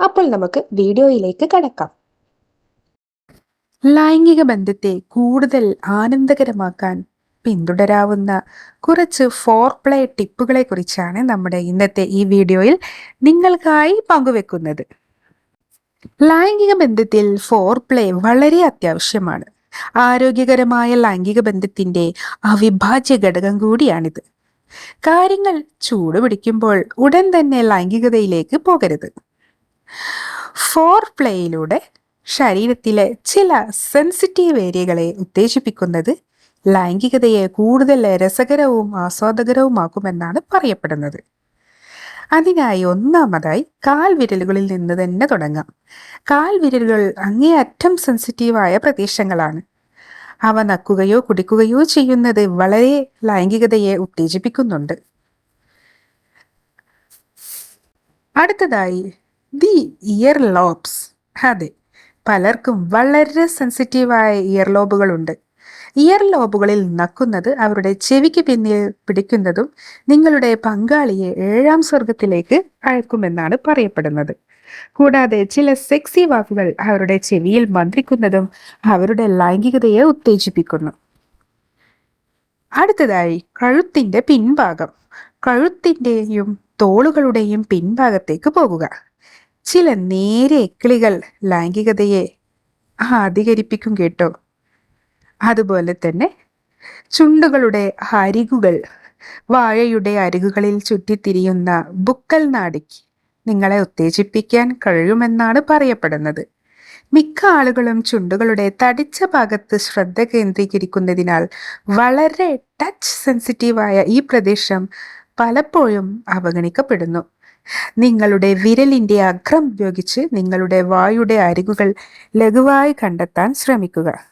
അപ്പോൾ നമുക്ക് വീഡിയോയിലേക്ക് കടക്കാം. ലൈംഗിക ബന്ധത്തെ കൂടുതൽ ആനന്ദകരമാക്കാൻ പിന്തുടരാവുന്ന കുറച്ച് ഫോർ പ്ലേ ടിപ്പുകളെ കുറിച്ചാണ് നമ്മുടെ ഇന്നത്തെ ഈ വീഡിയോയിൽ നിങ്ങൾക്കായി പങ്കുവെക്കുന്നത്. ലൈംഗിക ബന്ധത്തിൽ ഫോർ പ്ലേ വളരെ അത്യാവശ്യമാണ്. ആരോഗ്യകരമായ ലൈംഗിക ബന്ധത്തിന്റെ അവിഭാജ്യ ഘടകം കൂടിയാണിത്. കാര്യങ്ങൾ ചൂടുപിടിക്കുമ്പോൾ ഉടൻ തന്നെ ലൈംഗികതയിലേക്ക് പോകരുത്. ഫോർ പ്ലേയിലൂടെ ശരീരത്തിലെ ചില സെൻസിറ്റീവ് ഏരിയകളെ ഉത്തേജിപ്പിക്കുന്നത് ലൈംഗികതയെ കൂടുതൽ രസകരവും ആസ്വാദകരവുമാക്കുമെന്നാണ് പറയപ്പെടുന്നത്. അതിനായി ഒന്നാമതായി കാൽവിരലുകളിൽ നിന്ന് തന്നെ തുടങ്ങാം. കാൽവിരലുകൾ അങ്ങേയറ്റം സെൻസിറ്റീവായ പ്രദേശങ്ങളാണ്. അവ നക്കുകയോ കുടിക്കുകയോ ചെയ്യുന്നത് വളരെ ലൈംഗികതയെ ഉത്തേജിപ്പിക്കുന്നുണ്ട്. അടുത്തതായി ദി ഇയർ ലോബ്സ് അതെ. പലർക്കും വളരെ സെൻസിറ്റീവായ ഇയർ ലോബുകളുണ്ട് ഇയർ ലോബുകളിൽ നക്കുന്നത് അവരുടെ ചെവിക്ക് പിന്നിൽ പിടിക്കുന്നതും നിങ്ങളുടെ പങ്കാളിയെ ഏഴാം സ്വർഗത്തിലേക്ക് അയക്കുമെന്നാണ് പറയപ്പെടുന്നത്. കൂടാതെ ചില സെക്സി വാക്കുകൾ അവരുടെ ചെവിയിൽ മന്ത്രിക്കുന്നതും അവരുടെ ലൈംഗികതയെ ഉത്തേജിപ്പിക്കുന്നു. അടുത്തതായി കഴുത്തിന്റെ പിൻഭാഗം. കഴുത്തിന്റെയും തോളുകളുടെയും പിൻഭാഗത്തേക്ക് പോകുക. ചില നേരെ എക്കിളികൾ ലൈംഗികതയെ അധികരിപ്പിക്കും കേട്ടോ. അതുപോലെ തന്നെ ചുണ്ടുകളുടെ അരികുകൾ വാഴയുടെ അരികുകളിൽ ചുറ്റിത്തിരിയുന്ന ബുക്കൽ നാടിക്ക് നിങ്ങളെ ഉത്തേജിപ്പിക്കാൻ കഴിയുമെന്നാണ് പറയപ്പെടുന്നത്. മിക്ക ആളുകളും ചുണ്ടുകളുടെ തടിച്ച ഭാഗത്ത് ശ്രദ്ധ കേന്ദ്രീകരിക്കുന്നതിനാൽ വളരെ ടച്ച് സെൻസിറ്റീവായ ഈ പ്രദേശം പലപ്പോഴും അവഗണിക്കപ്പെടുന്നു. നിങ്ങളുടെ വിരലിന്റെ അഗ്രം ഉപയോഗിച്ച് നിങ്ങളുടെ വായുടെ അരികുകൾ ലഘുവായി കണ്ടെത്താൻ ശ്രമിക്കുക.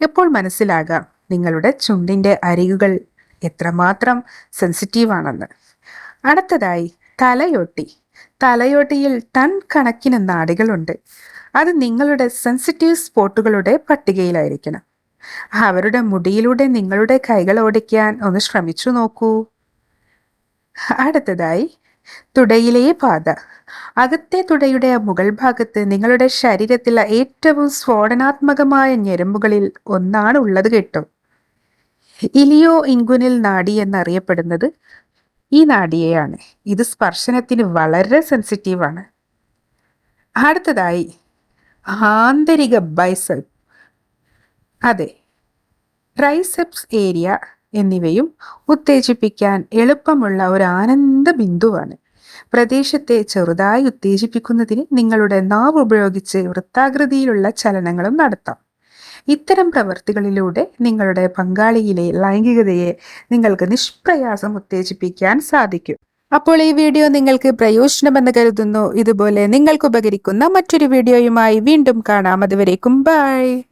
എപ്പോൾ മനസ്സിലാകാം നിങ്ങളുടെ ചുണ്ടിന്റെ അരികുകൾ എത്രമാത്രം സെൻസിറ്റീവ് ആണെന്ന്. അടുത്തതായി തലയോട്ടി. തലയോട്ടിയിൽ ടൺ കണക്കിന് നാടികളുണ്ട്. അത് നിങ്ങളുടെ സെൻസിറ്റീവ് സ്പോട്ടുകളുടെ പട്ടികയിലായിരിക്കണം. അവരുടെ മുടിയിലൂടെ നിങ്ങളുടെ കൈകൾ ഓടിക്കാൻ ഒന്ന് ശ്രമിച്ചു നോക്കൂ. അടുത്തതായി തുടയിലെ പാത. അകത്തെ തുടയുടെ മുകൾ ഭാഗത്ത് നിങ്ങളുടെ ശരീരത്തിലെ ഏറ്റവും സ്ഫോടനാത്മകമായ ഞരമ്പുകളിൽ ഒന്നാണ് ഉള്ളത് കേട്ടോ. ഇലിയോ ഇൻഗുനിൽ നാഡി എന്നറിയപ്പെടുന്നത് ഈ നാഡിയെയാണ്. ഇത് സ്പർശനത്തിന് വളരെ സെൻസിറ്റീവാണ് അടുത്തതായി ആന്തരിക ബൈസെപ് അതെ ട്രൈസെപ്സ് ഏരിയ എന്നിവയും ഉത്തേജിപ്പിക്കാൻ എളുപ്പമുള്ള ഒരു ആനന്ദ ബിന്ദുവാണ്. പ്രദേശത്തെ ചെറുതായി ഉത്തേജിപ്പിക്കുന്നതിന് നിങ്ങളുടെ നാവ് ഉപയോഗിച്ച് വൃത്താകൃതിയിലുള്ള ചലനങ്ങളും നടത്താം. ഇത്തരം പ്രവൃത്തികളിലൂടെ നിങ്ങളുടെ പങ്കാളിയിലെ ലൈംഗികതയെ നിങ്ങൾക്ക് നിഷ്പ്രയാസം ഉത്തേജിപ്പിക്കാൻ സാധിക്കും. അപ്പോൾ ഈ വീഡിയോ നിങ്ങൾക്ക് പ്രയോജനമെന്ന് കരുതുന്നു. ഇതുപോലെ നിങ്ങൾക്ക് ഉപകരിക്കുന്ന മറ്റൊരു വീഡിയോയുമായി വീണ്ടും കാണാം. അതുവരേക്കും ബൈ.